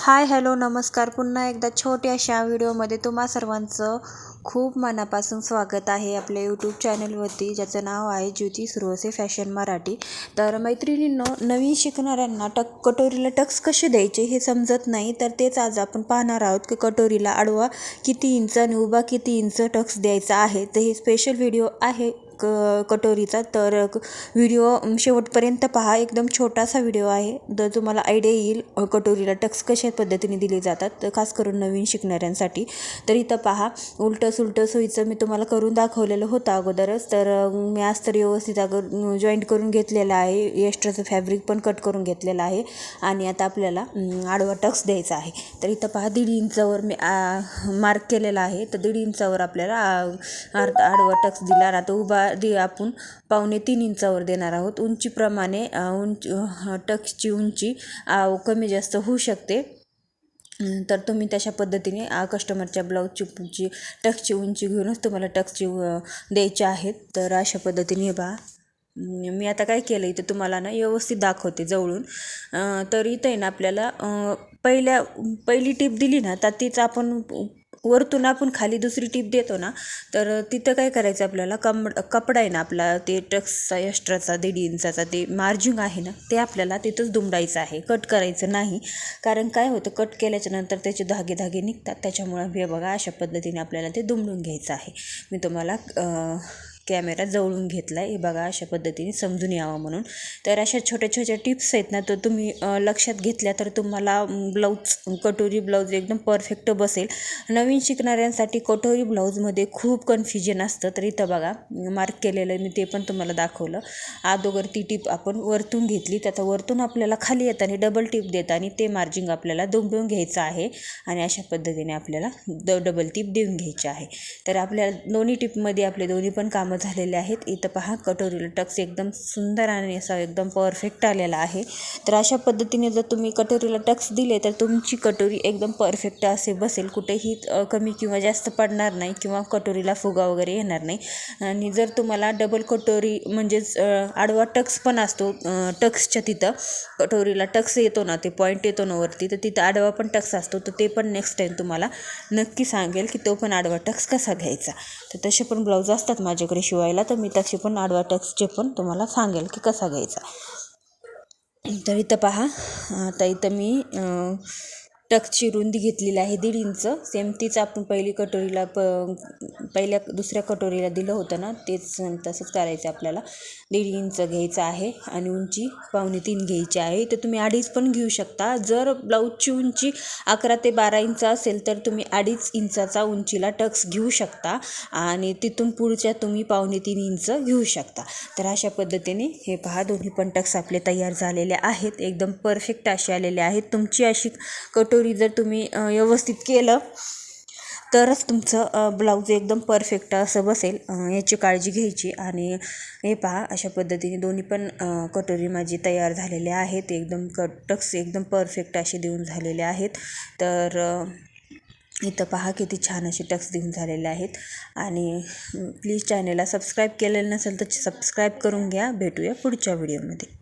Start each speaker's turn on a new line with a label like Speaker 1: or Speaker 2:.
Speaker 1: Hi hello नमस्कार. पुन्हा एकदा छोट्याशा व्हिडिओमध्ये तुम्हा सर्वांचं खूप मनापासून स्वागत आहे आपल्या यूट्यूब चॅनलवरती ज्याचं नाव आहे ज्योती सुरवसे फॅशन मराठी. तर मैत्रिणींनो नवीन शिकणाऱ्यांना टक कटोरीला टक्स कसे द्यायचे हे समजत नाही तर तेच आज आपण पाहणार आहोत की कटोरीला आडवा किती इंच आणि उभा किती इंच टक्स द्यायचा आहे. तर हे स्पेशल व्हिडिओ आहे. क कटोरीचा. तर व्हिडिओ शेवटपर्यंत पहा. एकदम छोटासा व्हिडिओ आहे. तर तुम्हाला आयडिया येईल कटोरीला टक्स कशा पद्धतीने दिले जातात खास करून नवीन शिकणाऱ्यांसाठी तर इथं पहा. उलटं सुलटं सोयीचं मी तुम्हाला करून दाखवलेलं होतं अगोदरच. तर मी आज तर व्यवस्थित अगो जॉईंट करून घेतलेलं आहे. एक्स्ट्राचं फॅब्रिक पण कट करून घेतलेलं आहे. आणि आता आपल्याला आडवा टक्स द्यायचा आहे. तर इथं पहा दीड इंचावर मी मार्क केलेला आहे. तर दीड इंचावर आपल्याला आडवा टक्स दिला. आता उभा दे आपण पावणे तीन इंचावर देणार आहोत. उंचीप्रमाणे उंची टक्सची उंची कमी जास्त होऊ शकते. तर तुम्ही तशा पद्धतीने कस्टमरच्या ब्लाऊजची टक्सची उंची घेऊनच तुम्हाला टक्सची द्यायची आहेत. तर अशा पद्धतीने बा मी आता काय केलं इथं तुम्हाला ना व्यवस्थित दाखवते जवळून. तर इथं आहे ना आपल्याला पहिल्या पहिली टीप दिली ना तर तीच आपण वरतून आपण खाली दुसरी टीप देतो ना तर तिथं काय करायचं आपल्याला? कम कपडा आहे ना आपला ते टक्सचा एक्स्ट्राचा दीड इंचाचा ते मार्जिंग आहे ना ते आपल्याला तिथंच दुमडायचं आहे. कट करायचं नाही. कारण काय होतं कट केल्याच्यानंतर त्याचे धागे धागे निघतात. त्याच्यामुळं हे बघा अशा पद्धतीने आपल्याला ते दुमडून घ्यायचं आहे. मी तुम्हाला कॅमेरा जवळून घेतला आहे हे बघा अशा पद्धतीने समजून यावं म्हणून. तर अशा छोट्या छोट्या टिप्स आहेत ना तर तुम्ही लक्षात घेतल्या तर तुम्हाला ब्लाऊज कटोरी ब्लाऊज एकदम परफेक्ट बसेल. नवीन शिकणाऱ्यांसाठी कटोरी ब्लाऊजमध्ये खूप कन्फ्युजन असतं. तर इथं बघा मार्क केलेलं मी ते पण तुम्हाला दाखवलं. अगोदर ती टीप आपण वरतून घेतली. त्याचा वरतून आपल्याला खाली येताना डबल टीप देताना ते मार्जिंग आपल्याला दुमडून घ्यायचं आहे. आणि अशा पद्धतीने आपल्याला द डबल टीप देऊन घ्यायची आहे. तर आपल्या दोन्ही टिपमध्ये आपले दोन्ही पण कामं झालेले आहेत. इथं पहा कटोरीला टक्स एकदम सुंदर आणि असा एकदम परफेक्ट आलेला आहे. तर अशा पद्धतीने जर तुम्ही कटोरीला टक्स दिले तर तुमची कटोरी एकदम परफेक्ट असे बसेल. कुठेही कमी किंवा जास्त पडणार नाही किंवा कटोरीला फुगा वगैरे येणार नाही. आणि जर तुम्हाला डबल कटोरी म्हणजेच आडवा टक्स पण असतो टक्सच्या तिथं. कटोरीला टक्स येतो ना ते पॉईंट येतो ना वरती तर तिथं आडवा पण टक्स असतो. तर ते पण नेक्स्ट टाईम तुम्हाला नक्की सांगेल की तो पण आडवा टक्स कसा घ्यायचा. तर तसे पण ब्लाऊज असतात माझ्याकडे शिवायला तर मी त्याची पण आडवा टक्सचे पण तुम्हाला सांगेल की कसा घ्यायचा. तर इथं पहा आता इथं मी टक्सची रुंदी घेतलेली आहे दीड इंच. सेम तीच आपण पहिली कटोरीला प पहिल्या दुसऱ्या कटोरीला दिलं होतं ना तेच तसंच करायचं आपल्याला. दीड इंच घ्यायचं आहे आणि उंची पावणे तीन घ्यायची आहे. तर तुम्ही अडीच पण घेऊ शकता. जर ब्लाऊजची उंची अकरा ते बारा इंच असेल तर तुम्ही अडीच इंचाचा उंचीला टक्स घेऊ शकता आणि तिथून पुढच्या तुम्ही पावणे तीन इंच घेऊ शकता. तर अशा पद्धतीने हे पहा दोन्ही पण टक्स आपले तयार झालेले आहेत. एकदम परफेक्ट असे आलेले आहेत. तुमची अशी कटोरी जर तुम्ही व्यवस्थित केलं तरच तुमचं ब्लाऊज एकदम परफेक्ट असं बसेल. याची काळजी घ्यायची. आणि हे पहा अशा पद्धतीने दोन्ही पण कटोरी माझी तयार झालेले आहेत. एकदम कट टक्स एकदम परफेक्ट असे देऊन झालेले आहेत. तर इथं पहा किती छान असे टक्स देऊन झालेले आहेत. आणि प्लीज चॅनेलला सबस्क्राईब केलेलं नसेल तर सबस्क्राईब करून घ्या. भेटूया पुढच्या व्हिडिओमध्ये